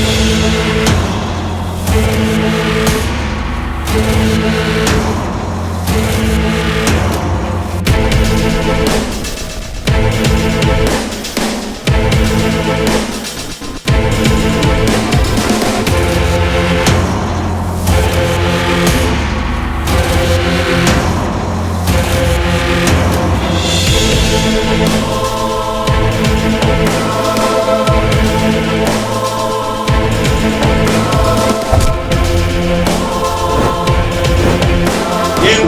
Thank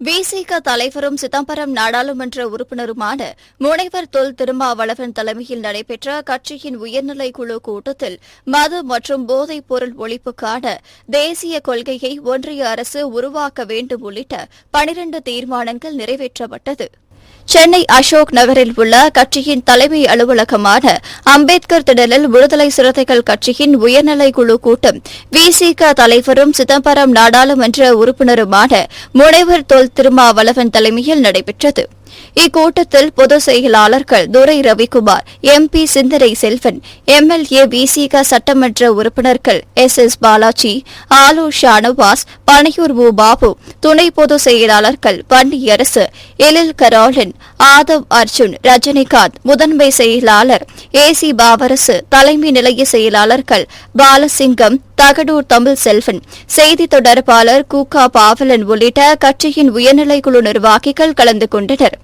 விசிக தலைவரும் சிதம்பரம் நாடாளுமன்ற உறுப்பினருமான முனைவர் தொல் திருமாவளவன் தலைமையில் நடைபெற்ற கட்சியின் உயர்நிலை குழு கூட்டத்தில் மது மற்றும் போதைப் பொருள் ஒழிப்புக்கான தேசிய கொள்கையை ஒன்றிய அரசு உருவாக்க வேண்டும் உள்ளிட்ட பனிரண்டு தீர்மானங்கள் நிறைவேற்றப்பட்டது. சென்னை அசோக் நகரில் உள்ள கட்சியின் தலைமை அலுவலகமான அம்பேத்கர் திடலில் விடுதலை சிறுத்தைகள் கட்சியின் உயர்நிலை குழு கூட்டம். விசிக தலைவரும் சிதம்பரம் நாடாளுமன்ற உறுப்பினருமான முனைவர் தொல் திருமாவளவன் தலைமையில் நடைபெற்றது. இக்கூட்டத்தில் பொதுச் செயலாளர்கள் துரை ரவிக்குமார் எம்பி சிந்தரை செல்வன் எம்எல்ஏ விசிக சட்டமன்ற உறுப்பினர்கள் எஸ் எஸ் பாலாஜி ஆலு ஷானவாஸ் பனையூர் உ. பாபு துணை பொதுச் செயலாளர்கள் பன்னியரசு எழில் கராலன் ஆதவ் அர்ஜுன் ரஜினிகாந்த் முதன்மை செயலாளர் ஏ சி பாவரசு தலைமை நிலைய செயலாளர்கள் பாலசிங்கம் தகடூர் தமிழ் செல்வன் செய்தி தொடர்பாளர் கூகா பாவலன் உள்ளிட்ட கட்சியின் உயர்நிலைக்குழு நிர்வாகிகள் கலந்து கொண்டனர்.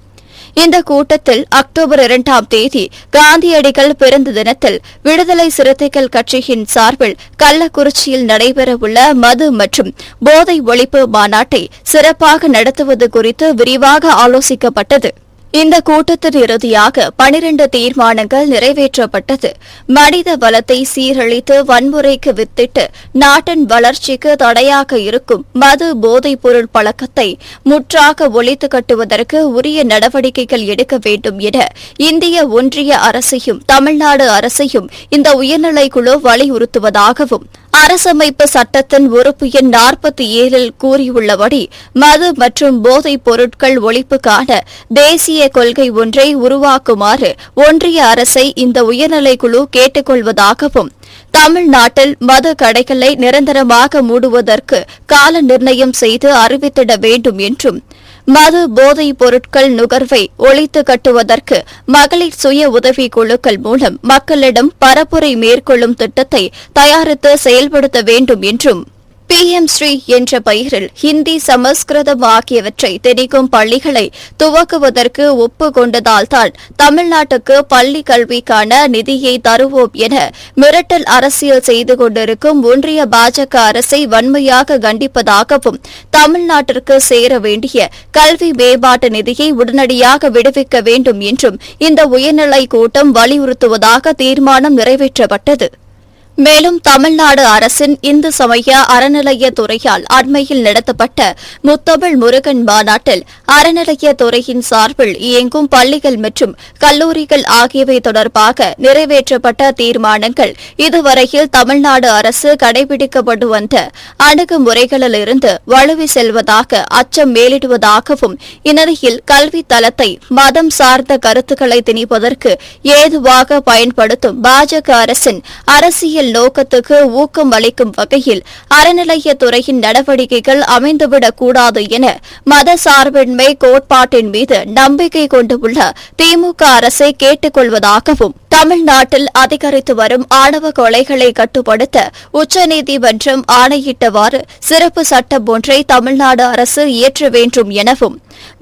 இந்த கூட்டத்தில் அக்டோபர் இரண்டாம் தேதி காந்தியடிகள் பிறந்த தினத்தில் விடுதலை சிறுத்தைகள் கட்சியின் சார்பில் கள்ளக்குறிச்சியில் நடைபெறவுள்ள மது மற்றும் போதை ஒழிப்பு மாநாட்டை சிறப்பாக நடத்துவது குறித்து விரிவாக ஆலோசிக்கப்பட்டது. இந்த கூட்டத்தின் இறுதியாக பனிரண்டு தீர்மானங்கள் நிறைவேற்றப்பட்டது. மனித வளத்தை சீரழித்து வன்முறைக்கு வித்திட்டு நாட்டின் வளர்ச்சிக்கு தடையாக இருக்கும் மது போதைப் பொருள் பழக்கத்தை முற்றாக ஒழித்து கட்டுவதற்கு உரிய நடவடிக்கைகள் எடுக்க வேண்டும் என இந்திய ஒன்றிய அரசையும் தமிழ்நாடு அரசையும் இந்த உயர்நிலைக்குழு வலியுறுத்துவதாகவும் அரசமைப்பு சட்டத்தின் உறுப்பு எண் நாற்பத்தி ஏழில் கூறியுள்ளபடி மது மற்றும் போதைப் பொருட்கள் ஒழிப்புக்கான தேசிய கொள்கை ஒன்றை உருவாக்குமாறு ஒன்றிய அரசை இந்த உயர்நிலைக்குழு கேட்டுக் கொள்வதாகவும் தமிழ்நாட்டில் மது கடைகளை நிரந்தரமாக மூடுவதற்கு கால நிர்ணயம் செய்து அறிவித்திட வேண்டும் என்றும் மது போதைப் பொருட்கள் நுகர்வை ஒழித்து கட்டுவதற்கு மகளிர் சுய உதவி குழுக்கள் மூலம் மக்களிடம் பரப்புரை மேற்கொள்ளும் திட்டத்தை தயாரித்து செயல்படுத்த வேண்டும் என்றும் பி எம் ஸ்ரீ என்ற பெயரில் ஹிந்தி சமஸ்கிருதம் ஆகியவற்றை திணிக்கும் பள்ளிகளை துவக்குவதற்கு ஒப்புக்கொண்டதால்தான் தமிழ்நாட்டுக்கு பள்ளி கல்விக்கான நிதியை தருவோம் என மிரட்டல் அரசியல் செய்து கொண்டிருக்கும் ஒன்றிய பாஜக அரசை வன்மையாக கண்டிப்பதாகவும் தமிழ்நாட்டிற்கு சேர வேண்டிய கல்வி மேம்பாட்டு நிதியை உடனடியாக விடுவிக்க வேண்டும் என்றும் இந்த உயர்நிலை கூட்டம் வலியுறுத்துவதாக தீர்மானம் நிறைவேற்றப்பட்டது. மேலும் தமிழ்நாடு அரசின் இந்து சமய அறநிலையத்துறையால் அண்மையில் நடத்தப்பட்ட முத்தமிழ் முருகன் மாநாட்டில் அறநிலையத்துறையின் சார்பில் இயங்கும் பள்ளிகள் மற்றும் கல்லூரிகள் ஆகியவை தொடர்பாக நிறைவேற்றப்பட்ட தீர்மானங்கள் இதுவரையில் தமிழ்நாடு அரசு கடைபிடிக்கப்பட்டு வந்த அணுகுமுறைகளிலிருந்து வலுவி செல்வதாக அச்சம் மேலிடுவதாகவும் இந்நிலையில் கல்வி தளத்தை மதம் சார்ந்த கருத்துக்களை திணிப்பதற்கு ஏதுவாக பயன்படுத்தும் பாஜக அரசின் அரசியல் அரசியல் நோக்கத்துக்கு ஊக்கம் அளிக்கும் வகையில் அறநிலையத்துறையின் நடவடிக்கைகள் அமைந்துவிடக் கூடாது என மத சார்பின்மை கோட்பாட்டின் மீது நம்பிக்கை கொண்டுள்ள திமுக அரசை கேட்டுக் கொள்வதாகவும் தமிழ்நாட்டில் அதிகரித்து வரும் ஆணவ கொலைகளை கட்டுப்படுத்த உச்சநீதிமன்றம் ஆணையிட்டவாறு சிறப்பு சட்டம் ஒன்றை தமிழ்நாடு அரசு இயற்ற வேண்டும் எனவும்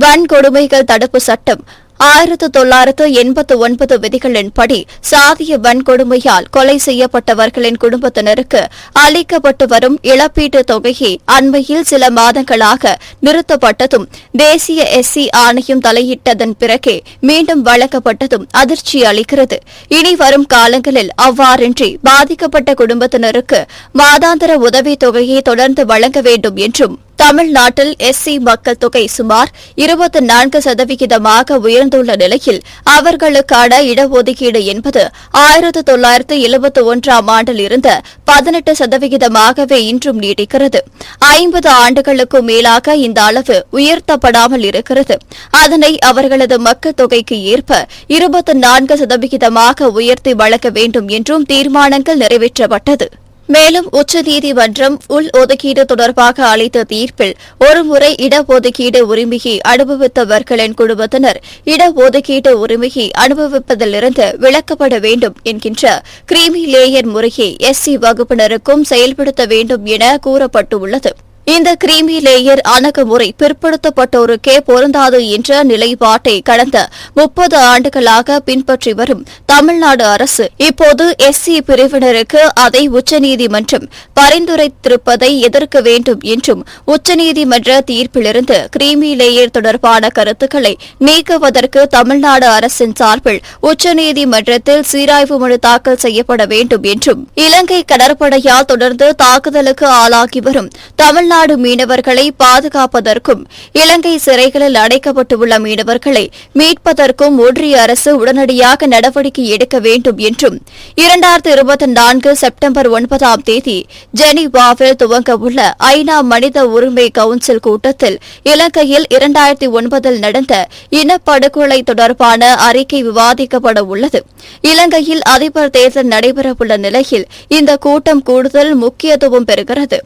வன்கொடுமைகள் தடுப்பு சட்டம் ஆயிரத்து தொள்ளாயிரத்து எண்பத்து ஒன்பது விதிகளின்படி சாதிய வன்கொடுமையால் கொலை செய்யப்பட்டவர்களின் குடும்பத்தினருக்கு அளிக்கப்பட்டு வரும் இழப்பீட்டுத் தொகையை அண்மையில் சில மாதங்களாக நிறுத்தப்பட்டதும் தேசிய எஸ்சி ஆணையம் தலையிட்டதன் பிறகே மீண்டும் வழங்கப்பட்டதும் அதிர்ச்சி அளிக்கிறது. இனி வரும் காலங்களில் அவ்வாறின்றி பாதிக்கப்பட்ட குடும்பத்தினருக்கு மாதாந்திர உதவித் தொகையை தொடர்ந்து வழங்க வேண்டும் என்றும் தமிழ்நாட்டில் எஸ்சி மக்கள் தொகை சுமார் இருபத்தி நான்கு சதவிகிதமாக உயர்ந்துள்ள நிலையில் அவர்களுக்கான இடஒதுக்கீடு என்பது ஆயிரத்து தொள்ளாயிரத்து எழுபத்தி ஒன்றாம் ஆண்டில் இருந்த பதினெட்டு சதவிகிதமாகவே இன்றும் நீடிக்கிறது. ஐம்பது ஆண்டுகளுக்கும் மேலாக இந்த அளவு உயர்த்தப்படாமல் இருக்கிறது. அதனை அவர்களது மக்கள் தொகைக்கு ஏற்ப இருபத்தி நான்கு சதவிகிதமாக உயர்த்தி வழங்க வேண்டும் என்றும் தீர்மானங்கள் நிறைவேற்றப்பட்டது. மேலும் உச்சநீதிமன்றம் உள் ஒதுக்கீடு தொடர்பாக அளித்த தீர்ப்பில் ஒருமுறை இடஒதுக்கீடு உரிமையை அனுபவித்தவர்களின் குடும்பத்தினர் இடஒதுக்கீடு உரிமையை அனுபவிப்பதிலிருந்து விலக்கப்பட வேண்டும் என்கின்ற கிரீமி லேயர் முறையை எஸ்சி வகுப்பினருக்கும் செயல்படுத்த வேண்டும் என கூறப்பட்டுள்ளது. இந்த கிரீமி லேயர் அணுகுமுறை பிற்படுத்தப்பட்டோருக்கே பொருந்தாது என்ற நிலைப்பாட்டை கடந்த முப்பது ஆண்டுகளாக பின்பற்றி வரும் தமிழ்நாடு அரசு இப்போது எஸ்சி பிரிவினருக்கு அதை உச்சநீதிமன்றம் பரிந்துரைத்திருப்பதை எதிர்க்க வேண்டும் என்றும் உச்சநீதிமன்ற தீர்ப்பிலிருந்து கிரீமி லேயர் தொடர்பான கருத்துக்களை நீக்குவதற்கு தமிழ்நாடு அரசின் சார்பில் உச்சநீதிமன்றத்தில் சீராய்வு மனு தாக்கல் செய்யப்பட வேண்டும் என்றும் இலங்கை கடற்படையால் தொடர்ந்து தாக்குதலுக்கு ஆளாகி வரும் தமிழ்நாடு மீனவர்களை பாதுகாப்பதற்கும் இலங்கை சிறைகளில் அடைக்கப்பட்டுள்ள மீனவர்களை மீட்பதற்கும் ஒன்றிய அரசு உடனடியாக நடவடிக்கை எடுக்க வேண்டும் என்றும் இரண்டாயிரத்து இருபத்தி நான்கு செப்டம்பர் ஒன்பதாம் தேதி ஜெனீவாவில் துவங்கவுள்ள ஐநா மனித உரிமை கவுன்சில் கூட்டத்தில் இலங்கையில் இரண்டாயிரத்தி ஒன்பதில் நடந்த இனப்படுகொலை தொடர்பான அறிக்கை விவாதிக்கப்பட உள்ளது. இலங்கையில் அதிபர் தேர்தல் நடைபெறவுள்ள நிலையில் இந்த கூட்டம் கூடுதல் முக்கியத்துவம் பெறுகிறது.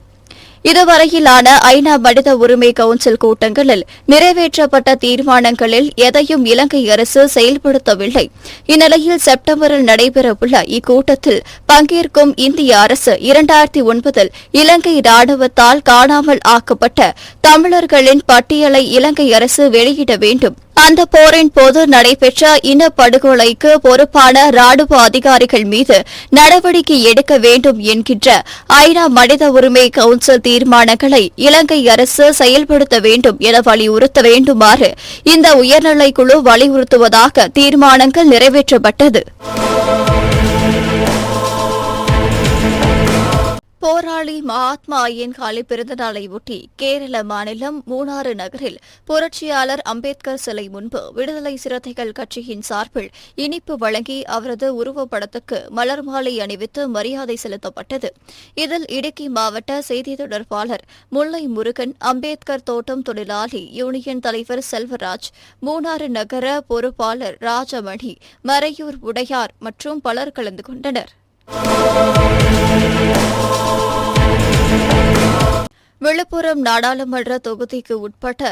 இதுவரையிலான ஐநா மனித உரிமை கவுன்சில் கூட்டங்களில் நிறைவேற்றப்பட்ட தீர்மானங்களில் எதையும் இலங்கை அரசு செயல்படுத்தவில்லை. இந்நிலையில் செப்டம்பரில் நடைபெறவுள்ள இக்கூட்டத்தில் பங்கேற்கும் இந்திய அரசு இரண்டாயிரத்தி ஒன்பதில் இலங்கை ராணுவத்தால் காணாமல் ஆக்கப்பட்ட தமிழர்களின் பட்டியலை இலங்கை அரசு வெளியிட வேண்டும். அந்த போரின் போது நடைபெற்ற இனப்படுகொலைக்கு பொறுப்பான ராணுவ அதிகாரிகள் மீது நடவடிக்கை எடுக்க வேண்டும் என்கின்ற ஐநா மனித உரிமை கவுன்சில் தீர்மானங்களை இலங்கை அரசு செயல்படுத்த வேண்டும் என வலியுறுத்த வேண்டுமாறு இந்த உயர்நிலைக் குழு வலியுறுத்துவதாக தீர்மானங்கள் நிறைவேற்றப்பட்டது. போராளி மகாத்மா ஐயன்காலி பிறந்த நாளையொட்டி கேரள மாநிலம் மூணாறு நகரில் புரட்சியாளர் அம்பேத்கர் சிலை முன்பு விடுதலை சிறுத்தைகள் கட்சியின் சார்பில் இனிப்பு வழங்கி அவரது உருவப்படத்துக்கு மலர் மாலை அணிவித்து மரியாதை செலுத்தப்பட்டது. இதில் இடுக்கி மாவட்ட செய்தி தொடர்பாளர் முல்லை முருகன் அம்பேத்கர் தோட்டம் தொழிலாளி யூனியன் தலைவர் செல்வராஜ் மூணாறு நகர பொறுப்பாளர் ராஜமணி மறையூர் உடையார் மற்றும் பலர் கலந்து கொண்டனர். விழுப்புரம் நாடாளுமன்ற தொகுதிக்கு உட்பட்ட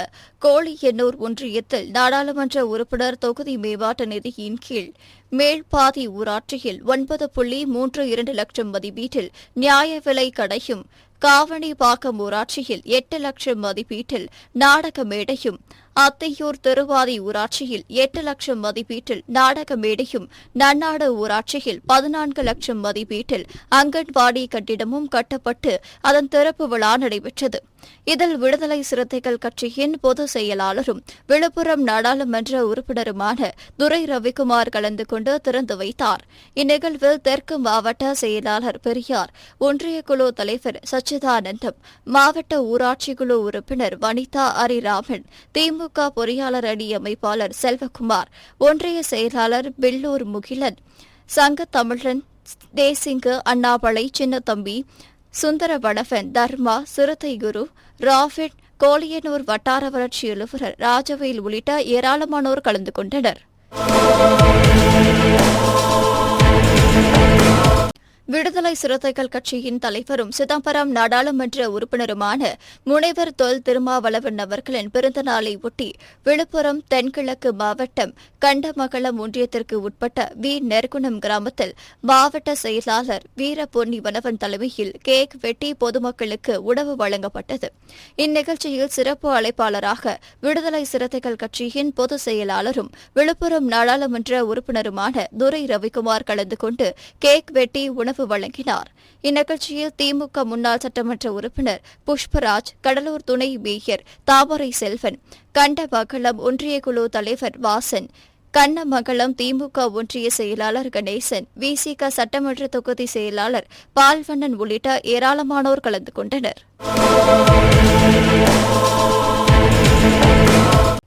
கோழியன்னூர் ஒன்றியத்தில் நாடாளுமன்ற உறுப்பினர் தொகுதி மேம்பாட்டு நிதியின் கீழ் மேல்பாதி ஊராட்சியில் ஒன்பது புள்ளி மூன்று இரண்டு லட்சம் மதிப்பீட்டில் நியாய விலை கடையும் காவணிபாக்கம் ஊராட்சியில் எட்டு லட்சம் மதிப்பீட்டில் நாடக மேடையும் அத்தையூர் திருவாதி ஊராட்சியில் எட்டு லட்சம் மதிப்பீட்டில் நாடக மேடையும் நன்னாடு ஊராட்சியில் பதினான்கு லட்சம் மதிப்பீட்டில் அங்கன்வாடி கட்டிடமும் கட்டப்பட்டு அதன் திறப்பு விழா நடைபெற்றது. இதில் விடுதலை சிறுத்தைகள் கட்சியின் பொதுச் செயலாளரும் விழுப்புரம் நாடாளுமன்ற உறுப்பினருமான துரை ரவிக்குமார் கலந்து கொண்டு திறந்து வைத்தார். இந்நிகழ்வில் தெற்கு மாவட்ட செயலாளர் பெரியார் ஒன்றிய குழு தலைவர் சச்சிதானந்தம் மாவட்ட ஊராட்சி குழு உறுப்பினர் வனிதா அரிராமன் திமுக பொறியாளர் அணி அமைப்பாளர் செல்வகுமார் ஒன்றிய செயலாளர் பில்லூர் முகிலன் சங்க தமிழன் தேசிங்கு அண்ணாமலை சின்னத்தம்பி சுந்தர வடவன் தர்மா சிறுத்தை குரு ராஃபிட் கோலியனூர் வட்டார வளர்ச்சி அலுவலர் ராஜவேல் உள்ளிட்ட ஏராளமானோர் கலந்து கொண்டனர். விடுதலை சிறுத்தைகள் கட்சியின் தலைவரும் சிதம்பரம் நாடாளுமன்ற உறுப்பினருமான முனைவர் தொல் திருமாவளவன் அவர்களின் பிறந்த நாளை ஒட்டி விழுப்புரம் தென்கிழக்கு மாவட்டம் கண்டமங்கலம் ஒன்றியத்திற்கு உட்பட்ட வி. நெற்குணம் கிராமத்தில் மாவட்ட செயலாளர் வீர பொன்னிவனவன் தலைமையில் கேக் வெட்டி பொதுமக்களுக்கு உணவு வழங்கப்பட்டது. இந்நிகழ்ச்சியில் சிறப்பு அழைப்பாளராக விடுதலை சிறுத்தைகள் கட்சியின் பொதுச் செயலாளரும் விழுப்புரம் நாடாளுமன்ற உறுப்பினருமான துரை ரவிக்குமார் கலந்து கொண்டு கேக் வெட்டி உணவு வழங்கினார். இந்நிகழ்ச்சியில் திமுக முன்னாள் சட்டமன்ற உறுப்பினர் புஷ்பராஜ் கடலூர் துணை மேயர் தாமரை செல்வன் கண்டமங்கலம் ஒன்றிய குழு தலைவர் வாசன் கண்ணமங்கலம் திமுக ஒன்றிய செயலாளர் கணேசன் விசிக சட்டமன்ற தொகுதி செயலாளர் பால்வண்ணன் உள்ளிட்ட ஏராளமானோர் கலந்து கொண்டனர்.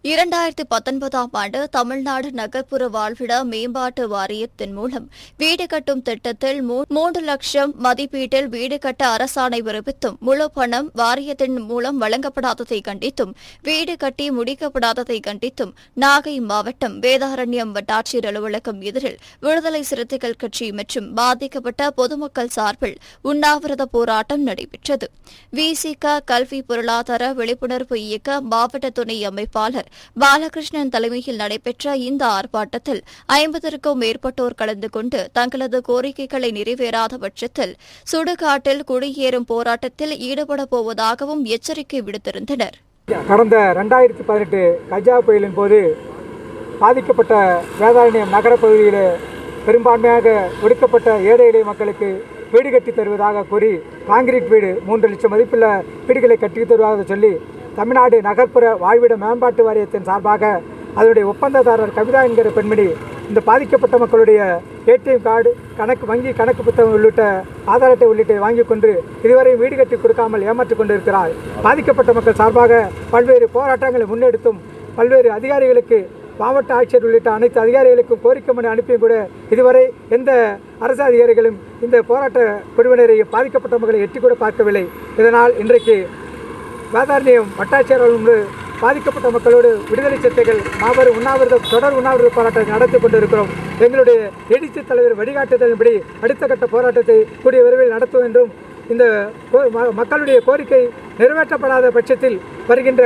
இரண்டாயிரத்தி பத்தொன்பதாம் ஆண்டு தமிழ்நாடு நகர்ப்புற வாழ்விட மேம்பாட்டு வாரியத்தின் மூலம் வீடு கட்டும் திட்டத்தில் மூ- மூன்று லட்சம் மதிப்பீட்டில் வீடு கட்ட அரசாணை பிறப்பித்தும் முழு பணம் வாரியத்தின் மூலம் வழங்கப்படாததை கண்டித்தும் வீடு கட்டி முடிக்கப்படாததை கண்டித்தும் நாகை மாவட்டம் வேதாரண்யம் வட்டாட்சியர் அலுவலகம் எதிரில் விடுதலை சிறுத்தைகள் கட்சி மற்றும் பாதிக்கப்பட்ட பொதுமக்கள் சார்பில் உண்ணாவிரத போராட்டம் நடைபெற்றது. விசிக கல்வி பொருளாதார விழிப்புணர்வு இயக்க மாவட்ட துணை அமைப்பாளர் பாலகிருஷ்ணன் தலைமையில் நடைபெற்ற இந்த ஆர்ப்பாட்டத்தில் ஐம்பதற்கும் மேற்பட்டோர் கலந்து கொண்டு தங்களது கோரிக்கைகளை நிறைவேறாத பட்சத்தில் சுடுகாட்டில் குடியேறும் போராட்டத்தில் ஈடுபடப் போவதாகவும் எச்சரிக்கை விடுத்திருந்தனர். கடந்த ரெண்டாயிரத்தி பதினெட்டு கஜா புயலின் போது பாதிக்கப்பட்ட வேதாரண்யம் நகரப்பகுதியில் பெரும்பான்மையாக ஒடுக்கப்பட்ட ஏழை எளிய மக்களுக்கு வீடு கட்டி தருவதாக கூறி காங்கிரீட் வீடு மூன்று லட்சம் மதிப்புள்ள வீடுகளை கட்டி தருவதாக சொல்லி தமிழ்நாடு நகர்ப்புற வாழ்விட மேம்பாட்டு வாரியத்தின் சார்பாக அதனுடைய ஒப்பந்ததாரர் கவிதா என்கிற பெண்மணி இந்த பாதிக்கப்பட்ட மக்களுடைய ஏடிஎம் கார்டு கணக்கு வங்கி கணக்கு புத்தகம் உள்ளிட்ட ஆதார் அட்டை உள்ளிட்ட வாங்கி கொண்டு இதுவரை வீடு கட்டி கொடுக்காமல் ஏமாற்றிக் கொண்டிருக்கிறார். பாதிக்கப்பட்ட மக்கள் சார்பாக பல்வேறு போராட்டங்களை முன்னெடுத்தும் பல்வேறு அதிகாரிகளுக்கு மாவட்ட ஆட்சியர் உள்ளிட்ட அனைத்து அதிகாரிகளுக்கும் கோரிக்கை மனு அனுப்பியும் கூட இதுவரை எந்த அரசு அதிகாரிகளும் இந்த போராட்ட குழுவினரை பாதிக்கப்பட்ட மக்களை எட்டி கூட பார்க்கவில்லை. இதனால் இன்றைக்கு வேதாரண்யம் வட்டாட்சியர் முன்பு பாதிக்கப்பட்ட மக்களோடு விடுதலை சிறுத்தைகள் மாபெரும் உண்ணாவிரத தொடர் உண்ணாவிரத போராட்டத்தை நடத்தி கொண்டிருக்கிறோம். எங்களுடைய எடிசி தலைவர் வழிகாட்டுதலின்படி அடுத்த கட்ட போராட்டத்தை கூடிய விரைவில் நடத்தும் என்றும் இந்த கோ- மக்களுடைய கோரிக்கை நிறைவேற்றப்படாத பட்சத்தில் வருகின்ற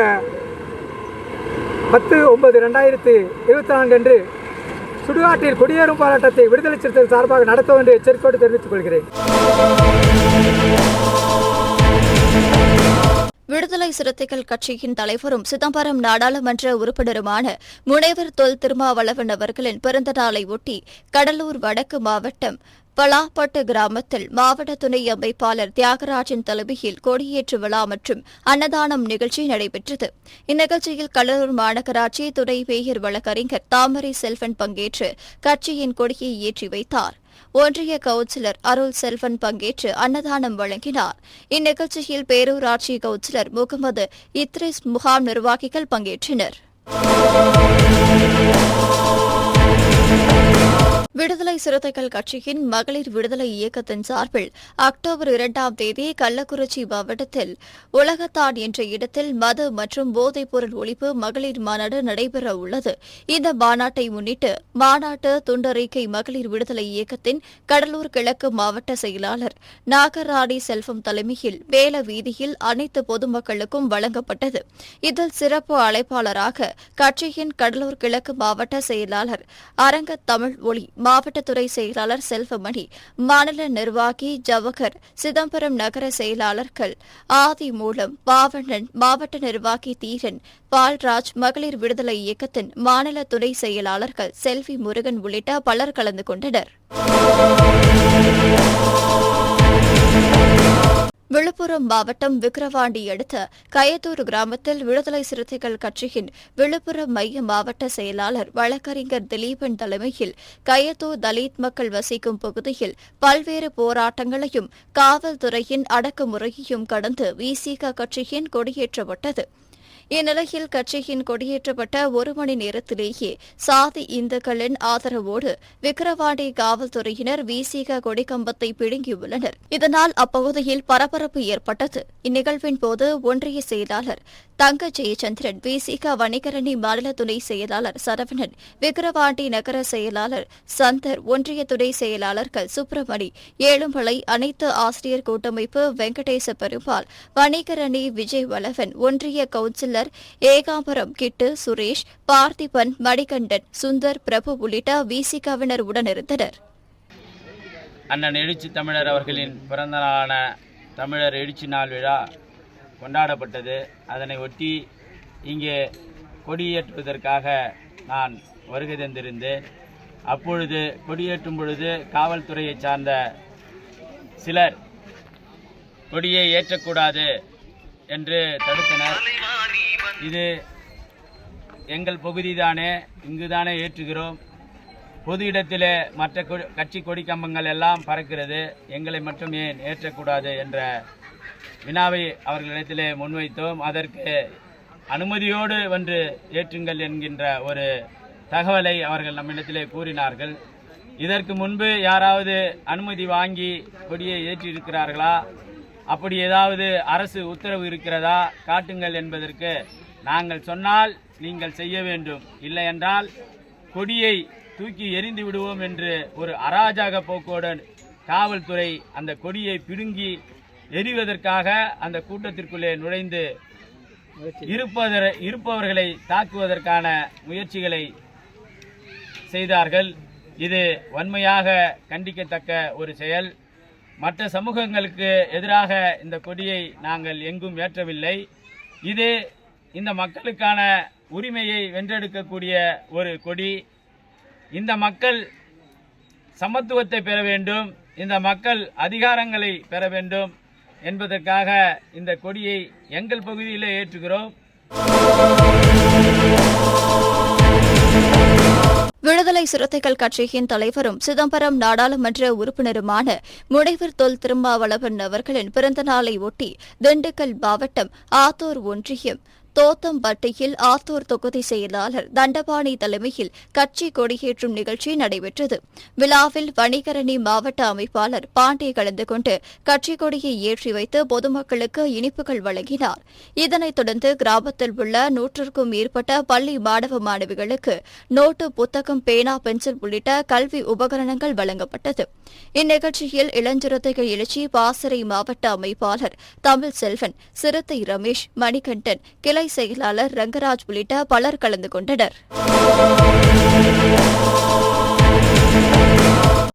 பத்து ஒன்பது ரெண்டாயிரத்து இருபத்தி நான்கு அன்று சுடுகாட்டில் குடியேறும் போராட்டத்தை விடுதலை சிறுத்தைகள் சார்பாக நடத்தும் என்று எச்சரிக்கையோடு தெரிவித்துக் கொள்கிறேன். விடுதலை சிறுத்தைகள் கட்சியின் தலைவரும் சிதம்பரம் நாடாளுமன்ற உறுப்பினருமான முனைவர் தொல் திருமாவளவன் அவர்களின் பிறந்த நாளை ஒட்டி கடலூர் வடக்கு மாவட்டம் பலாப்பட்டு கிராமத்தில் மாவட்ட துணை அமைப்பாளர் தியாகராஜன் தலைமையில் கொடியேற்று விழா மற்றும் அன்னதானம் நிகழ்ச்சி நடைபெற்றது. இந்நிகழ்ச்சியில் கடலூர் மாநகராட்சி துணை மேயர் வழக்கறிஞர் தாமரை செல்வன் பங்கேற்று கட்சியின் கொடியை ஏற்றி வைத்தார். ஒன்றிய கவுன்சிலர் அருள் செல்வன் பங்கேற்று அன்னதானம் வழங்கினார். இந்நிகழ்ச்சியில் பேரூராட்சி கவுன்சிலர் முகமது இத்ரிஸ் முகாம் நிர்வாகிகள் பங்கேற்றனர். விடுதலை சிறுத்தைகள் கட்சியின் மகளிர் விடுதலை இயக்கத்தின் சார்பில் அக்டோபர் இரண்டாம் தேதி கள்ளக்குறிச்சி மாவட்டத்தில் உலகத்தான் என்ற இடத்தில் மது மற்றும் போதைப் பொருள் ஒழிப்பு மகளிர் மாநாடு நடைபெற உள்ளது. இந்த மாநாட்டை முன்னிட்டு மாநாட்டு துண்டறிக்கை மகளிர் விடுதலை இயக்கத்தின் கடலூர் கிழக்கு மாவட்ட செயலாளர் நாகராணி செல்வம் தலைமையில் வேல வீதியில் அனைத்து பொதுமக்களுக்கும் வழங்கப்பட்டது. இதில் சிறப்பு அழைப்பாளராக கட்சியின் கடலூர் கிழக்கு மாவட்ட செயலாளர் அரங்க தமிழ் ஒளி மாவட்ட துறை செயலாளர் செல்வமணி மாநில நிர்வாகி ஜவஹர் சிதம்பரம் நகர செயலாளர்கள் ஆதி மூலம் பாவண்ணன் மாவட்ட நிர்வாகி தீரன் பால்ராஜ் மகளிர் விடுதலை இயக்கத்தின் மாநில துணை செயலாளர்கள் செல்வி முருகன் உள்ளிட்ட பலர் கலந்து கொண்டனர். விழுப்புரம் மாவட்டம் விக்கிரவாண்டி அடுத்த கயத்தூர் கிராமத்தில் விடுதலை சிறுத்தைகள் கட்சியின் விழுப்புரம் மைய மாவட்ட செயலாளர் வழக்கறிஞர் திலீபன் தலைமையில் கயத்தூர் தலித் மக்கள் வசிக்கும் பகுதியில் பல்வேறு போராட்டங்களையும் காவல்துறையின் அடக்குமுறையையும் கடந்து விசிக கட்சியின் கொடியேற்றப்பட்டது. இந்நிலையில் கட்சியின் கொடியேற்றப்பட்ட ஒரு மணி நேரத்திலேயே சாதி இந்துக்களின் ஆதரவோடு விக்கிரவாண்டி காவல்துறையினர் விசிக கொடிக்கம்பத்தை பிடுங்கியுள்ளனர். இதனால் அப்பகுதியில் பரபரப்பு ஏற்பட்டது. இந்நிகழ்வின் போது ஒன்றிய செயலாளர் தங்க ஜெயச்சந்திரன் விசிக வணிகரணி மாநில துணை செயலாளர் சரவணன் விக்கிரவாண்டி நகர செயலாளர் சந்தர் ஒன்றிய துணை செயலாளர்கள் சுப்பிரமணி ஏழுமலை அனைத்து ஆசிரியர் கூட்டமைப்பு வெங்கடேச பெருமாள் வணிகரணி விஜய் வளவன் ஒன்றிய கவுன்சிலர் ஏகாம்பரம் கிட்டு சுரேஷ் பார்த்திபன் மணிகண்டன் சுந்தர் பிரபு உள்ளிட்ட விசிகவினர் உடனிருந்தனர். அண்ணன் எழுச்சி தமிழர் அவர்களின் பிறந்த நாளான தமிழர் எழுச்சி நாள் விழா கொண்டாடப்பட்டது. அதனை ஒட்டி இங்கே கொடியேற்றுவதற்காக நான் வருகை தந்திருந்தேன். அப்பொழுது கொடியேற்றும் பொழுது காவல்துறையை சார்ந்த சிலர் கொடியை ஏற்றக்கூடாது என்று தடுத்தனர். இது எங்கள் பகுதிதானே இங்குதானே ஏற்றுகிறோம். பொது இடத்திலே மற்ற கொ- கட்சி கொடி கம்பங்கள் எல்லாம் பறக்கிறது. எங்களை மட்டும் ஏன் ஏற்றக்கூடாது என்ற வினாவை அவர்களிடத்திலே முன்வைத்தோம். அதற்கு அனுமதியோடு வந்து ஏற்றுங்கள் என்கின்ற ஒரு தகவலை அவர்கள் நம்மிடத்திலே கூறினார்கள். இதற்கு முன்பு யாராவது அனுமதி வாங்கி கொடியை ஏற்றியிருக்கிறார்களா? அப்படி ஏதாவது அரசு உத்தரவு இருக்கிறதா? காட்டுங்கள் என்பதற்கு நாங்கள் சொன்னால் நீங்கள் செய்ய வேண்டும். இல்லை என்றால் கொடியை தூக்கி எறிந்து விடுவோம் என்று ஒரு அராஜக போக்கோடு காவல்துறை அந்த கொடியை பிடுங்கி எறிவதற்காக அந்த கூட்டத்திற்குள்ளே நுழைந்து இருப்பதர் இருப்பவர்களை தாக்குவதற்கான முயற்சிகளை செய்தார்கள். இது வன்மையாக கண்டிக்கத்தக்க ஒரு செயல். மற்ற சமூகங்களுக்கு எதிராக இந்த கொடியை நாங்கள் எங்கும் ஏற்றவில்லை. இது இந்த மக்களுக்கான உரிமையை வென்றெடுக்கக்கூடிய ஒரு கொடி. இந்த மக்கள் சமத்துவத்தை பெற வேண்டும். இந்த மக்கள் அதிகாரங்களை பெற வேண்டும் என்பதற்காக இந்த கொடியை எங்கள் பகுதியிலே ஏற்றுகிறோம். விடுதலை சிறுத்தைகள் கட்சியின் தலைவரும் சிதம்பரம் நாடாளுமன்ற உறுப்பினருமான முனைவர் தொல் திருமாவளவன் அவர்களின் பிறந்த நாளை ஒட்டி திண்டுக்கல் மாவட்டம் ஆத்தூர் ஒன்றியம் தோத்தம்பட்டியில் ஆத்தூர் தொகுதி செயலாளர் தண்டபாணி தலைமையில் கட்சி கொடியேற்றும் நிகழ்ச்சி நடைபெற்றது. விழாவில் வணிகரணி மாவட்ட அமைப்பாளர் பாண்டே கலந்து கொண்டு கட்சி கொடியை ஏற்றி வைத்து பொதுமக்களுக்கு இனிப்புகள் வழங்கினார். இதனைத் தொடர்ந்து கிராமத்தில் உள்ள நூற்றுக்கும் மேற்பட்ட பள்ளி மாணவ மாணவிகளுக்கு நோட்டு புத்தகம் பேனா பென்சில் உள்ளிட்ட கல்வி உபகரணங்கள் வழங்கப்பட்டது. இந்நிகழ்ச்சியில் இளஞ்சிறுத்தைகள் எழுச்சி பாசறை மாவட்ட அமைப்பாளர் தமிழ் செல்வன் சிறுத்தை ரமேஷ் மணிகண்டன் கிளை செயலாளர் ரங்கராஜ் உள்ளிட்ட பலர் கலந்து கொண்டனர்.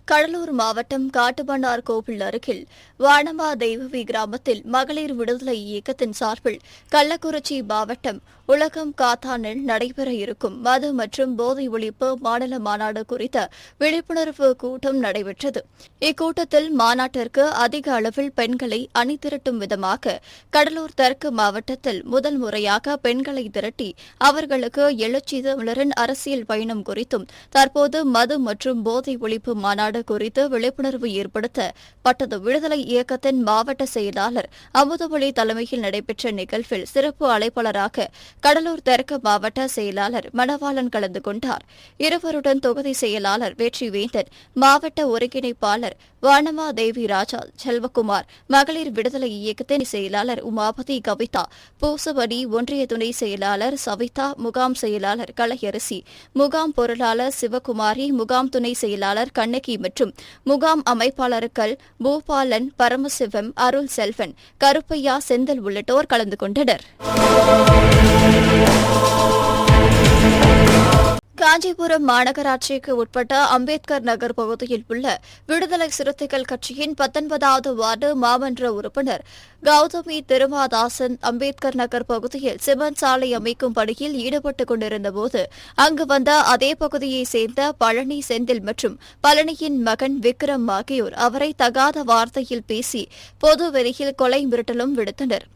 கடலூர் மாவட்டம் காட்டுமன்னார் கோவில் அருகில் வானமா தெய்வவி கிராமத்தில் மகளிர் விடுதலை இயக்கத்தின் சார்பில் கள்ளக்குறிச்சி மாவட்டம் உலகம் காத்தானில் நடைபெற இருக்கும் மது மற்றும் போதை ஒழிப்பு மாநில மாநாடு குறித்த விழிப்புணர்வு கூட்டம் நடைபெற்றது. இக்கூட்டத்தில் மாநாட்டிற்கு அதிக அளவில் பெண்களை அணிதிரட்டும் விதமாக கடலூர் தெற்கு மாவட்டத்தில் முதல் முறையாக பெண்களை திரட்டி அவர்களுக்கு எழுச்சி தமிழரின் அரசியல் பயணம் குறித்தும் தற்போது மது மற்றும் போதை ஒழிப்பு மாநாடு குறித்து விழிப்புணர்வு ஏற்படுத்த பட்டது விடுதலை இயக்கத்தின் மாவட்ட செயலாளர் அமுதமொழி தலைமையில் நடைபெற்ற நிகழ்வில் சிறப்பு அழைப்பாளராக கடலூர் தெற்கு மாவட்ட செயலாளர் மணவாளன் கலந்து கொண்டார். இருவருடன் தொகுதி செயலாளர் வெற்றிவேந்தன் மாவட்ட ஒருங்கிணைப்பாளர் வானமா தேவி ராஜா செல்வகுமார் மகளிர் விடுதலை இயக்கத்தின் செயலாளர் உமாபதி கவிதா பூசபடி ஒன்றிய துணை செயலாளர் சவிதா முகாம் செயலாளர் கலையரசி முகாம் பொருளாளர் சிவகுமாரி முகாம் துணை செயலாளர் கண்ணகி மற்றும் முகாம் அமைப்பாளர்கள் பூபாலன் பரமசிவம் அருள் செல்வன் கருப்பையா செந்தில் உள்ளிட்டோர் கலந்து கொண்டனர். காஞ்சிபுரம் மாநகராட்சிக்கு உட்பட்ட அம்பேத்கர் நகர் பகுதியில் உள்ள விடுதலை சிறுத்தைகள் கட்சியின் பத்தொன்பதாவது வார்டு மாமன்ற உறுப்பினர் கௌதமி திருமாதாசன் அம்பேத்கர் நகர் பகுதியில் சிமெண்ட் சாலை அமைக்கும் பணியில் ஈடுபட்டுக் கொண்டிருந்தபோது அங்கு வந்த அதே பகுதியைச் சேர்ந்த பழனி செந்தில் மற்றும் பழனியின் மகன் விக்ரம் ஆகியோர் அவரை தகாத வார்த்தையில் பேசி பொது வெளியில் கொலை மிரட்டலும் விடுத்தனர்.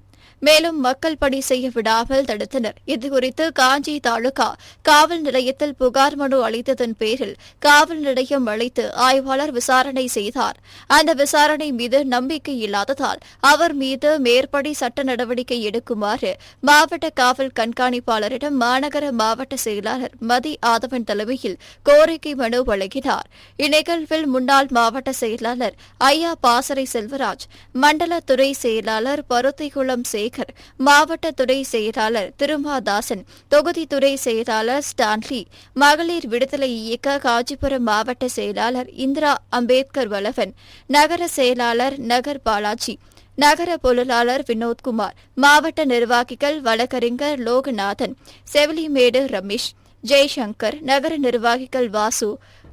மேலும் மக்கள் பணி செய்ய விடாமல் தடுத்தனர். இதுகுறித்து காஞ்சி தாலுகா காவல் நிலையத்தில் புகார் மனு அளித்ததன் பேரில் காவல் நிலையம் அழைத்து ஆய்வாளர் விசாரணை செய்தார். அந்த விசாரணை மீது நம்பிக்கை இல்லாததால் அவர் மீது மேற்படி சட்ட நடவடிக்கை எடுக்குமாறு மாவட்ட காவல் கண்காணிப்பாளரிடம் மாநகர மாவட்ட செயலாளர் மதி ஆதவன் தலைமையில் கோரிக்கை மனு வழங்கினார். இந்நிகழ்வில் முன்னாள் மாவட்ட செயலாளர் ஐயா பாசறை செல்வராஜ் மண்டல துறை செயலாளர் பருத்திகுளம் சேகர் மாவட்ட துறை செயலாளர் திருமாதாசன் தொகுதி துறை செயலாளர் ஸ்டான்லி மகளிர் விடுதலை இயக்க காஞ்சிபுரம் மாவட்ட செயலாளர் இந்திரா அம்பேத்கர் வளவன் நகர செயலாளர் நகர் பாலாஜி நகர பொருளாளர் வினோத்குமார் மாவட்ட நிர்வாகிகள் வழக்கறிஞர் லோகநாதன் செவிலிமேடு ரமேஷ் ஜெய்சங்கர் நகர நிர்வாகிகள் வாசு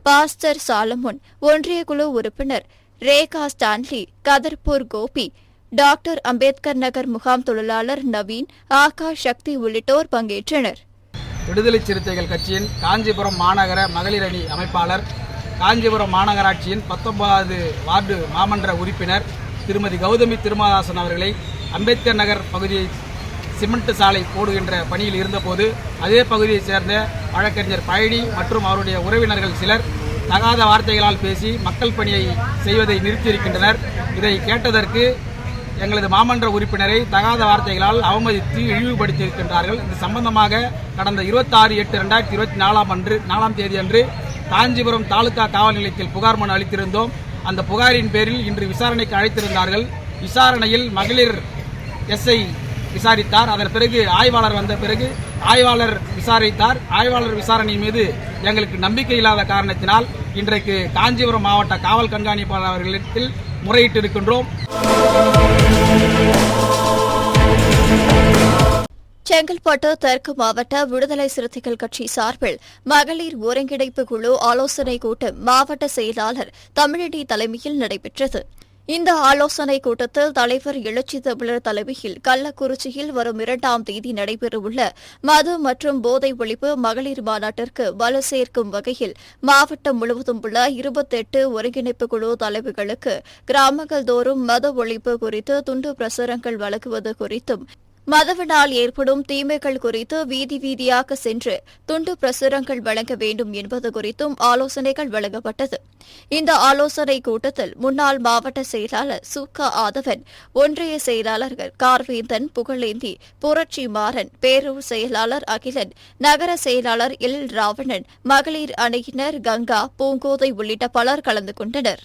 பாஸ்டர் சாலமுன் ஒன்றிய குழு உறுப்பினர் ரேகா ஸ்டான்லி கதர்பூர் கோபி டாக்டர் அம்பேத்கர் நகர் முகாம் தொழிலாளர் நவீன் ஆகாஷ் சக்தி உள்ளிட்டோர் பங்கேற்றனர். விடுதலை சிறுத்தைகள் கட்சியின் காஞ்சிபுரம் மாநகர மகளிர் அணி அமைப்பாளர் காஞ்சிபுரம் மாநகராட்சியின் பத்தொன்பதாவது வார்டு மாமன்ற உறுப்பினர் திருமதி கௌதமி திருமாதாசன் அவர்களை அம்பேத்கர் நகர் பகுதியை சிமெண்ட் சாலை போடுகின்ற பணியில் இருந்தபோது அதே பகுதியைச் சேர்ந்த வழக்கறிஞர் பழனி மற்றும் அவருடைய உறவினர்கள் சிலர் தகாத வார்த்தைகளால் பேசி மக்கள் பணியை செய்வதை நிறுத்தியிருக்கின்றனர். இதை கேட்டதற்கு எங்களது மாமன்ற உறுப்பினரை தகாத வார்த்தைகளால் அவமதித்து இழிவுபடுத்தியிருக்கின்றார்கள். இது சம்பந்தமாக கடந்த இருபத்தாறு எட்டு ரெண்டாயிரத்தி இருபத்தி நாலாம் அன்று நாலாம் தேதி அன்று காஞ்சிபுரம் தாலுகா காவல் நிலையத்தில் புகார் மனு அளித்திருந்தோம். அந்த புகாரின் பேரில் இன்று விசாரணைக்கு அழைத்திருந்தார்கள். விசாரணையில் மகளிர் எஸ்ஐ விசாரித்தார். அதன் பிறகு ஆய்வாளர் வந்த பிறகு ஆய்வாளர் விசாரித்தார். ஆய்வாளர் விசாரணை மீது எங்களுக்கு நம்பிக்கை இல்லாத காரணத்தினால் இன்றைக்கு காஞ்சிபுரம் மாவட்ட காவல் கண்காணிப்பாளர் அவர்களிடத்தில் முறையிட்டு செங்கல்பட்டு தெற்கு மாவட்ட விடுதலை சிறுத்தைகள் கட்சி சார்பில் மகளிர் ஒருங்கிணைப்பு குழு ஆலோசனைக் கூட்டம் மாவட்ட செயலாளர் தமிழடி தலைமையில் நடைபெற்றது. இந்த ஆலோசனைக் கூட்டத்தில் தலைவர் எழுச்சி தமிழர் தலைமையில் கள்ளக்குறிச்சியில் வரும் இரண்டாம் தேதி நடைபெறவுள்ள மது மற்றும் போதை ஒழிப்பு மகளிர் மாநாட்டிற்கு வலு சேர்க்கும் வகையில் மாவட்டம் முழுவதும் உள்ள இருபத்தெட்டு ஒருங்கிணைப்பு குழு தலைவர்களுக்கு கிராமங்கள் தோறும் மது ஒழிப்பு குறித்து துண்டு பிரசுரங்கள் வழங்குவது குறித்தும் மதவினால் ஏற்படும் தீமைகள் குறித்து வீதி வீதியாக சென்று துண்டு பிரசுரங்கள் வழங்க வேண்டும் என்பது குறித்தும் ஆலோசனைகள் வழங்கப்பட்டது. இந்த ஆலோசனை கூட்டத்தில் முன்னாள் மாவட்ட செயலாளர் சுக்கா ஆதவன் ஒன்றிய செயலாளர்கள் கார்வேந்தன் புகழேந்தி புரட்சி மாறன் பேரூர் செயலாளர் அகிலன் நகர செயலாளர் எல் ராவணன் மகளிர் அணியினர் கங்கா பூங்கோதை உள்ளிட்ட பலர் கலந்து கொண்டனர்.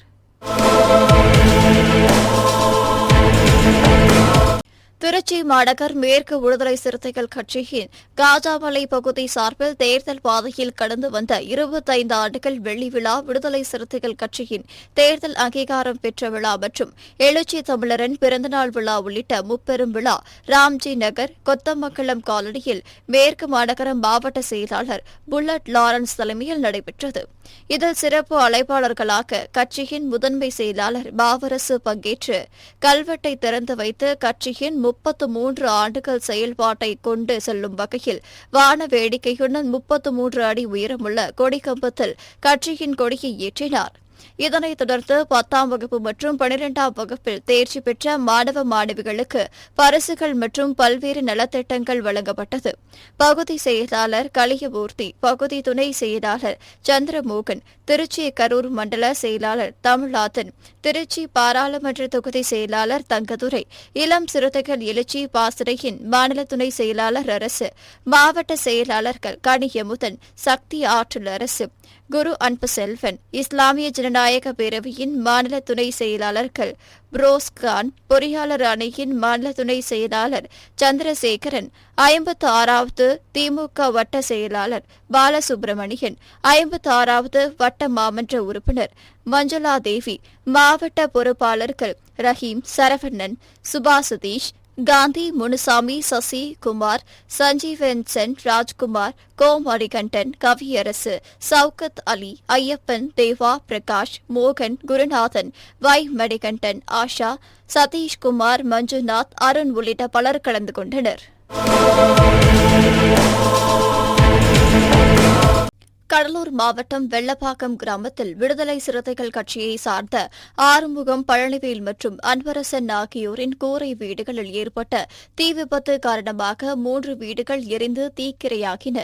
திருச்சி மாநகர் மேற்கு விடுதலை சிறுத்தைகள் கட்சியின் காஜாமலை பகுதி சார்பில் தேர்தல் பாதையில் கடந்து வந்த இருபத்தைந்து ஆண்டுகள் வெள்ளி விழா விடுதலை சிறுத்தைகள் கட்சியின் தேர்தல் அங்கீகாரம் பெற்ற விழா மற்றும் எழுச்சி தமிழரின் பிறந்தநாள் விழா உள்ளிட்ட முப்பெரும் விழா ராம்ஜி நகர் கொத்தமங்கலம் காலனியில் மேற்கு மாநகரம் மாவட்ட செயலாளர் புல்லட் லாரன்ஸ் தலைமையில் நடைபெற்றது. இதில் சிறப்பு அழைப்பாளர்களாக கட்சியின் முதன்மை செயலாளர் பாவரசு பங்கேற்று கல்வெட்டை திறந்து வைத்து கட்சியின் முப்பத்து மூன்று ஆண்டுகள் செயல்பாட்டை கொண்டு செல்லும் வகையில் வான வேடிக்கையுடன் முப்பத்து மூன்று அடி உயரமுள்ள கொடிக்கம்பத்தில் கட்சியின் கொடியை ஏற்றினார். இதனைத் தொடர்ந்து பத்தாம் வகுப்பு மற்றும் பனிரெண்டாம் வகுப்பில் தேர்ச்சி பெற்ற மாணவ மாணவிகளுக்கு பரிசுகள் மற்றும் பல்வேறு நலத்திட்டங்கள் வழங்கப்பட்டது. பகுதி செயலாளர் கலியமூர்த்தி பகுதி துணை செயலாளர் சந்திரமோகன் திருச்சி கரூர் மண்டல செயலாளர் தமிழாதன் திருச்சி பாராளுமன்ற தொகுதி செயலாளர் தங்கதுரை இளம் சிறுத்தைகள் எழுச்சி பாசறையின் மாநில துணை செயலாளர் அரசு மாவட்ட செயலாளர்கள் கனியமுதன் சக்தி ஆற்றல் அரசு குரு அன்பு செல்வன் இஸ்லாமிய ஜனநாயக பேரவையின் மாநில துணை செயலாளர்கள் புரோஸ் கான் பொறியாளர் அணியின் மாநில துணை செயலாளர் சந்திரசேகரன் ஐம்பத்து ஆறாவது திமுக வட்ட செயலாளர் பாலசுப்பிரமணியன் ஐம்பத்து ஆறாவது வட்ட மாமன்ற உறுப்பினர் மஞ்சுளா தேவி மாவட்ட பொறுப்பாளர்கள் ரஹீம் சரவணன் சுபாசதீஷ் காந்தி முனுசாமி சசி குமார் சஞ்சீவன் சென் ராஜ்குமார் கோ மணிகண்டன் கவியரசு சவுகத் அலி ஐயப்பன் தேவா பிரகாஷ் மோகன் குருநாதன் வை மணிகண்டன் ஆஷா சதீஷ்குமார் மஞ்சுநாத் அருண் உள்ளிட்ட பலர் கலந்து கொண்டனர். கடலூர் மாவட்டம் வெள்ளப்பாக்கம் கிராமத்தில் விடுதலை சிறுத்தைகள் கட்சியை சார்ந்த ஆறுமுகம் பழனிவேல் மற்றும் அன்பரசன் ஆகியோரின் கூரை வீடுகளில் ஏற்பட்ட தீ விபத்து காரணமாக மூன்று வீடுகள் எரிந்து தீக்கிரையாகின.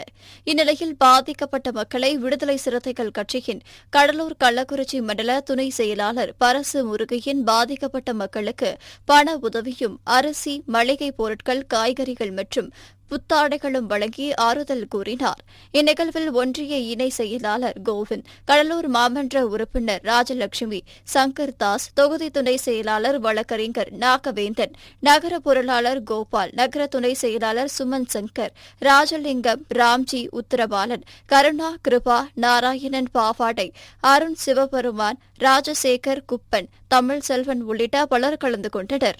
இந்நிலையில் பாதிக்கப்பட்ட மக்களை விடுதலை சிறுத்தைகள் கட்சியின் கடலூர் கள்ளக்குறிச்சி மண்டல துணை செயலாளர் பரசு முருகையின் பாதிக்கப்பட்ட மக்களுக்கு பண உதவியும் அரிசி மளிகை பொருட்கள் காய்கறிகள் மற்றும் புத்தாடைகளும் வழங்கி ஆறுதல் கூறினார். இந்நிகழ்வில் ஒன்றிய இணை செயலாளர் கோவிந்த் கடலூர் மாமன்ற உறுப்பினர் ராஜலட்சுமி சங்கர் தாஸ் தொகுதி துணை செயலாளர் வழக்கறிஞர் நாகவேந்தன் நகர பொருளாளர் கோபால் நகர துணை செயலாளர் சுமன் சங்கர் ராஜலிங்கம் ராம்ஜி உத்தரபாலன் கருணா கிருபா நாராயணன் பாவாடை அருண் சிவபெருமான் ராஜசேகர் குப்பன் தமிழ் செல்வன் உள்ளிட்ட பலர் கலந்து கொண்டனர்.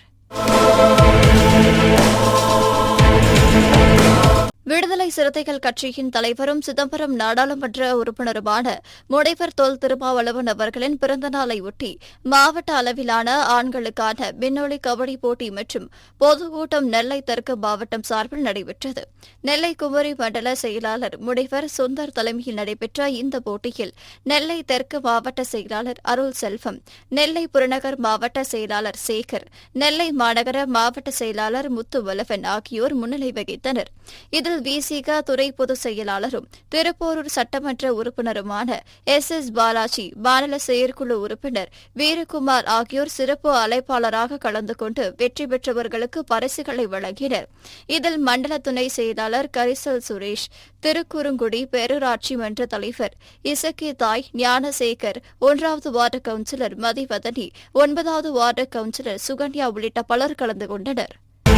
விடுதலை சிறுத்தைகள் கட்சியின் தலைவரும் சிதம்பரம் நாடாளுமன்ற உறுப்பினருமான முனைவர் தொல் திருமாவளவன் அவர்களின் பிறந்தநாளை ஒட்டி மாவட்ட அளவிலான ஆண்களுக்கான விண்ணொலி கபடி போட்டி மற்றும் பொதுக்கூட்டம் நெல்லை தெற்கு மாவட்டம் சார்பில் நடைபெற்றது. நெல்லை குமரி மண்டல செயலாளர் முனைவர் சுந்தர் தலைமையில் நடைபெற்ற இந்த போட்டியில் நெல்லை தெற்கு மாவட்ட செயலாளர் அருள் செல்வம் நெல்லை புறநகர் மாவட்ட செயலாளர் சேகர் நெல்லை மாநகர மாவட்ட செயலாளர் முத்துவலவன் ஆகியோர் முன்னிலை வகித்தனர். இதில் விசிக துறை பொதுச் செயலாளரும் திருப்போரூர் சட்டமன்ற உறுப்பினருமான எஸ். எஸ். பாலாஜி மாநில செயற்குழு உறுப்பினர் வீரகுமார் ஆகியோர் சிறப்பு அழைப்பாளராக கலந்து கொண்டு வெற்றி பெற்றவர்களுக்கு பரிசுகளை வழங்கினர். இதில் மண்டல துணை செயலாளர் கரிசல் சுரேஷ் திருக்குறுங்குடி பேரூராட்சி மன்ற தலைவர் இசக்கி தாய் ஞானசேகர் ஒன்றாவது வார்டு கவுன்சிலர் மதிவதனி ஒன்பதாவது வார்டு கவுன்சிலர் சுகன்யா உள்ளிட்ட பலர் கலந்து கொண்டனர்.